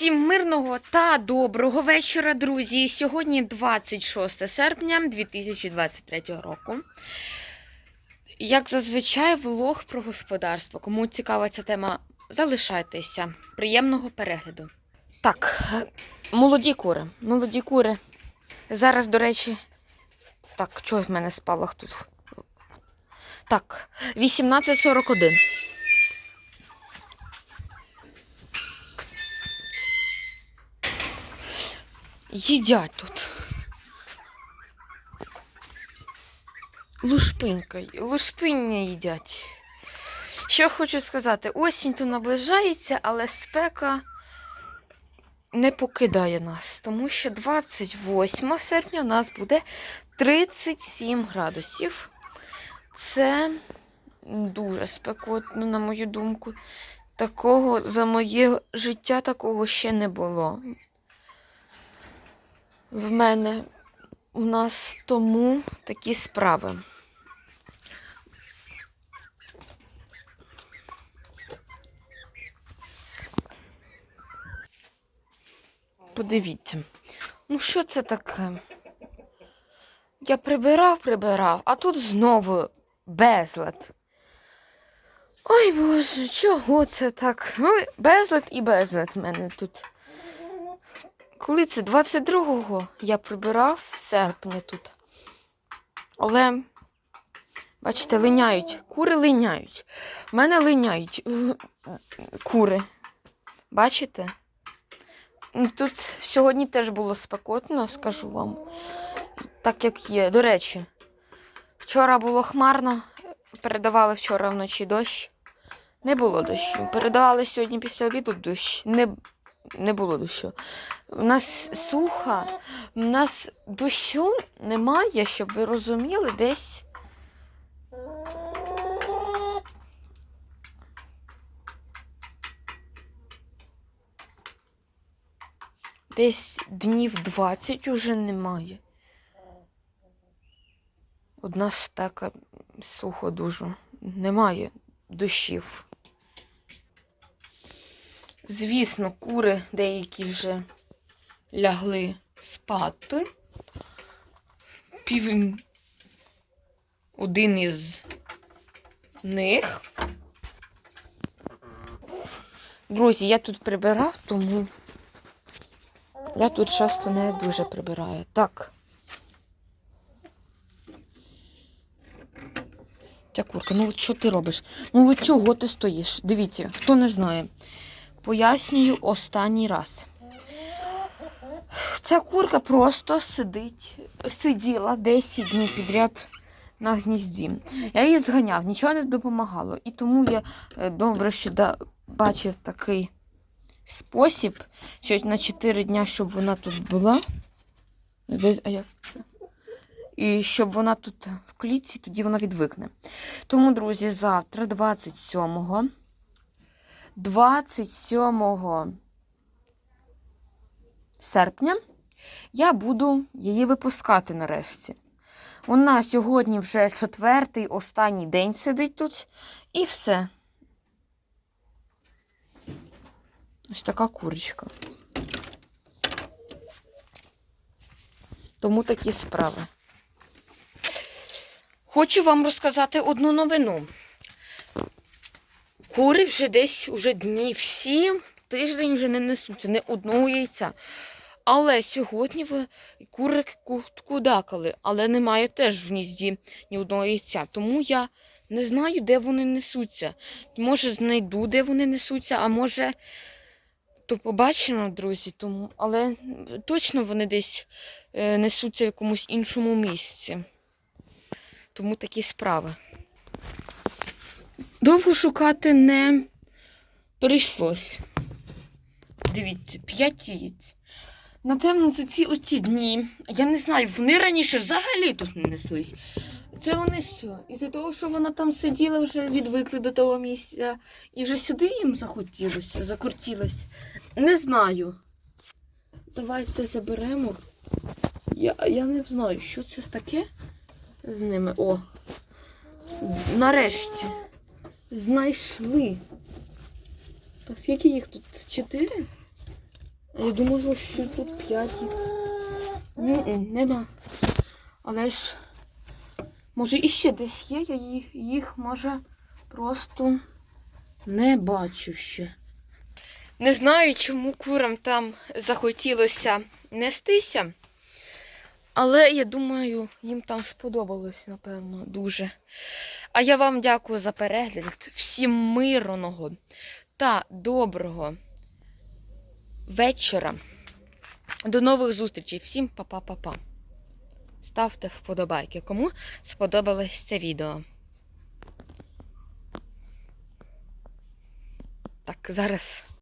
Всім мирного та доброго вечора, друзі. Сьогодні 26 серпня 2023 року. Як зазвичай, влог про господарство. Кому цікава ця тема, залишайтеся. Приємного перегляду. Так, молоді кури. Молоді кури. Зараз, до речі, так, чого в мене спалах тут? Так, 18.41. Їдять тут. Лушпинькою. Лушпиння їдять. Що хочу сказати, осінь то наближається, але спека не покидає нас, тому що 28 серпня у нас буде 37 градусів. Це дуже спекотно, на мою думку. Такого за моє життя такого ще не було в мене у нас тому такі справи. Подивіться, ну що це таке? Я прибирав, прибирав, а тут знову безлад. Ой Боже, чого це так? Ой, безлад і безлад в мене тут. Коли це 22-го я прибирав в серпні тут. Але, бачите, линяють. Кури линяють. У мене линяють кури. Бачите? Тут сьогодні теж було спекотно, скажу вам. Так як є. До речі, вчора було хмарно, передавали вчора вночі дощ. Не було дощу. Передавали сьогодні після обіду дощ. Не не було дощу. У нас сухо, у нас дощу немає, щоб ви розуміли, десь. Десь днів 20 уже немає. Одна спека сухо дуже. Немає дощів. Звісно, кури деякі вже лягли спати. Півень один із них. Друзі, я тут прибирав, тому я тут часто не дуже прибираю. Так. Ця курка, ну от що ти робиш? Ну от чого ти стоїш? Дивіться, хто не знає. Пояснюю останній раз. Ця курка просто сидить, сиділа 10 днів підряд на гнізді. Я її зганяв, нічого не допомагало. І тому я е, добре, що бачив такий спосіб, що на 4 дня, щоб вона тут була. А як це? І щоб вона тут в клітці, тоді вона відвикне. Тому, друзі, завтра, 27-го. 27 серпня я буду її випускати нарешті. Вона сьогодні вже четвертий, останній день сидить тут, і все. Ось така курочка. Тому такі справи. Хочу вам розказати одну новину. Кури вже десь уже дні всі, тиждень вже не несуться, не одного яйця. Але сьогодні кури ку- кудакали, але немає теж в гнізді ні одного яйця. Тому я не знаю, де вони несуться. Може, знайду, де вони несуться, а може, то побачимо, друзі. Тому... Але точно вони десь е, несуться в якомусь іншому місці. Тому такі справи. Довго шукати не прийшлось. Дивіться, п'ять яєць. Напевно, за ці оці дні. Я не знаю, вони раніше взагалі тут не неслись. Це вони що? Із-за того, що вона там сиділа, вже відвикли до того місця, і вже сюди їм захотілося, закрутілося. Не знаю. Давайте заберемо. Я, я не знаю, що це таке з ними. О! Нарешті. Знайшли. А скільки їх тут? Чотири? Я думаю, що тут п'ять. їх. Ні, нема. Але ж, може, іще десь є, я їх може просто не бачу ще. Не знаю, чому курам там захотілося нестися. Але я думаю, їм там сподобалось, напевно, дуже. А я вам дякую за перегляд. Всім мирного та доброго вечора. До нових зустрічей. Всім па-па-па-па. Ставте вподобайки, кому сподобалось це відео. Так, зараз